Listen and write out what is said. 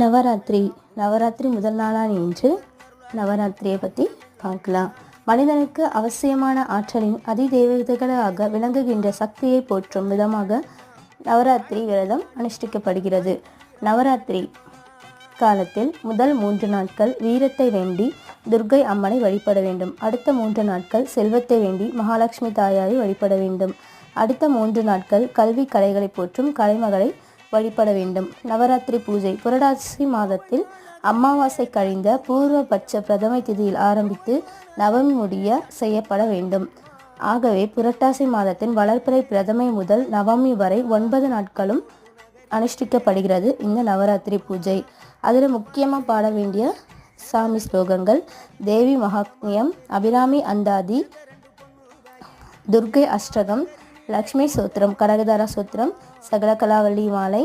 நவராத்திரி நவராத்திரி முதல் நாளான இன்று நவராத்திரியை பற்றி பார்க்கலாம். மனிதனுக்கு அவசியமான ஆற்றலின் அதிதேவதைகளாக விளங்குகின்ற சக்தியை போற்றும் விதமாக நவராத்திரி விரதம் அனுஷ்டிக்கப்படுகிறது. நவராத்திரி காலத்தில் முதல் மூன்று நாட்கள் வீரத்தை வேண்டி துர்கை அம்மனை வழிபட வேண்டும். அடுத்த மூன்று நாட்கள் செல்வத்தை வேண்டி மகாலட்சுமி தாயாரை வழிபட வேண்டும். அடுத்த மூன்று நாட்கள் கல்வி கலைகளை போற்றும் கலைமகளை வழிபட வேண்டும். நவராத்திரி பூஜை புரட்டாசி மாதத்தில் அமாவாசை கழிந்த பூர்வபட்ச பிரதமை திதியில் ஆரம்பித்து நவமி முடிய செய்யப்பட வேண்டும். ஆகவே புரட்டாசி மாதத்தின் வளர்ப்பிறை பிரதமை முதல் நவமி வரை ஒன்பது நாட்களும் அனுஷ்டிக்கப்படுகிறது இந்த நவராத்திரி பூஜை. அதில் முக்கியமாக பாட வேண்டிய சாமி ஸ்லோகங்கள் தேவி மகாத்மியம் அபிராமி அந்தாதி துர்க்கை அஷ்டகம் லக்ஷ்மி சூத்திரம் கனகதாரா சூத்திரம் சகலகலாவள்ளி மாலை